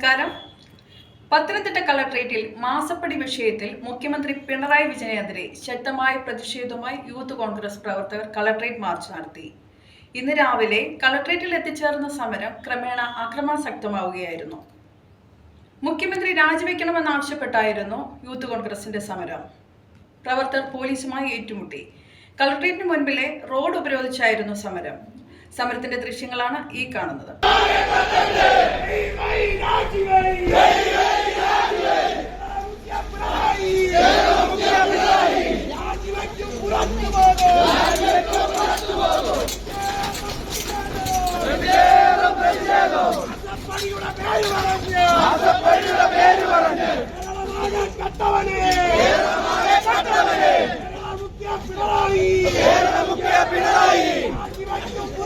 നമസ്കാരം. പത്തനംതിട്ട കളക്ട്രേറ്റിൽ മാസപ്പടി വിഷയത്തിൽ മുഖ്യമന്ത്രി പിണറായി വിജയനെതിരെ ശക്തമായ പ്രതിഷേധവുമായി യൂത്ത് കോൺഗ്രസ് പ്രവർത്തകർ കളക്ട്രേറ്റ് മാർച്ച് നടത്തി. ഇന്ന് രാവിലെ കളക്ട്രേറ്റിൽ എത്തിച്ചേർന്ന സമരം ക്രമേണ അക്രമാസക്തമാവുകയായിരുന്നു. മുഖ്യമന്ത്രി രാജിവെക്കണമെന്നാവശ്യപ്പെട്ടായിരുന്നു യൂത്ത് കോൺഗ്രസിന്റെ സമരം. പ്രവർത്തകർ പോലീസുമായി ഏറ്റുമുട്ടി. കളക്ട്രേറ്റിന് മുൻപിലെ റോഡ് ഉപരോധിച്ചായിരുന്നു സമരം. സമരത്തിന്റെ ദൃശ്യങ്ങളാണ് ഈ കാണുന്നത്.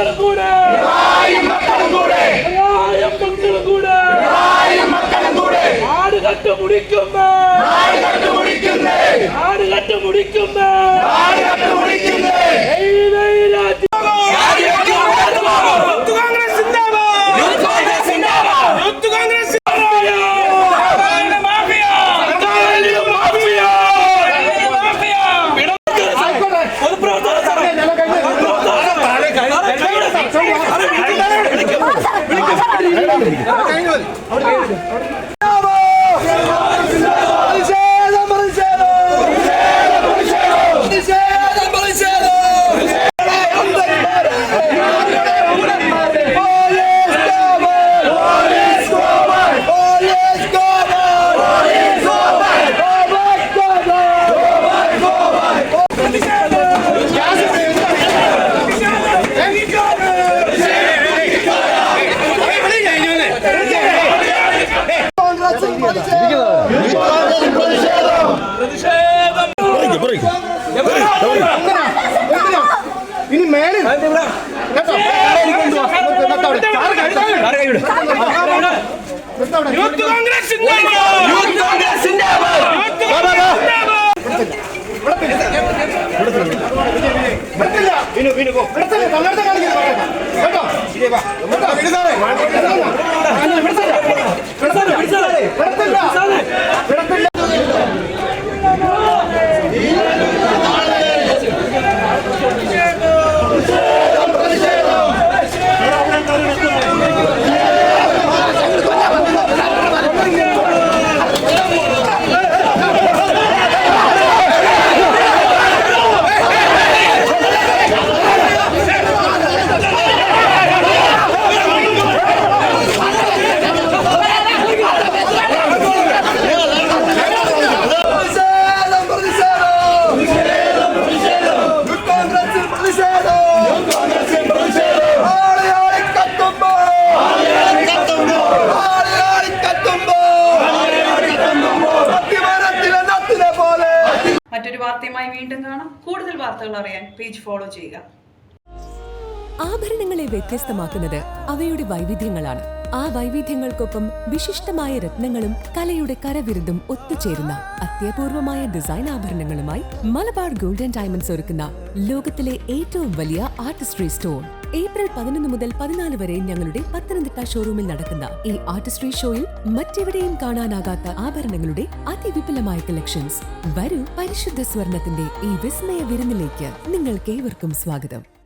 மக்கள் கூட மக்கள் கூட மக்கள் கூட மக்கள் கூட ஆடு கட்டு முடிக்கும் ஆடு கட்டு முடிக்கும் ஆடு கட்டு முடிக்கும் കാറ് കഴുകാൻ. മേലെ യൂത്ത് കോൺഗ്രസ് വിടത്തില്ല. വിനു, വിനു, പറഞ്ഞേക്കാം. കേട്ടോ? മറ്റൊരു വാർത്തയുമായി വീണ്ടും കാണാം. കൂടുതൽ വാർത്തകൾ അറിയാൻ പേജ് ഫോളോ ചെയ്യുക. ആഭരണങ്ങളെ വ്യത്യസ്തമാക്കുന്നത് അവയുടെ വൈവിധ്യങ്ങളാണ്. ആ വൈവിധ്യങ്ങൾക്കൊപ്പം വിശിഷ്ടമായ രത്നങ്ങളും കലയുടെ കരവിരുതും ഒത്തുചേരുന്ന അത്യപൂർവമായ ഡിസൈൻ ആഭരണങ്ങളുമായി മലബാർ ഗോൾഡൻ ഡയമണ്ട്സ് ഒരുക്കുന്ന ലോകത്തിലെ ഏറ്റവും വലിയ ആർട്ടിസ്ട്രി സ്റ്റോർ ഏപ്രിൽ പതിനൊന്ന് മുതൽ പതിനാല് വരെ ഞങ്ങളുടെ പത്തനംതിട്ട ഷോറൂമിൽ നടക്കുന്ന ഈ ആർട്ടിസ്ട്രി ഷോയിൽ മറ്റെവിടെയും കാണാനാകാത്ത ആഭരണങ്ങളുടെ അതിവിപുലമായ കളക്ഷൻസ് വരൂ പരിശുദ്ധ സ്വർണത്തിന്റെ ഈ വിസ്മയ വിരുന്നിലേക്ക് നിങ്ങൾക്ക് ഏവർക്കും സ്വാഗതം.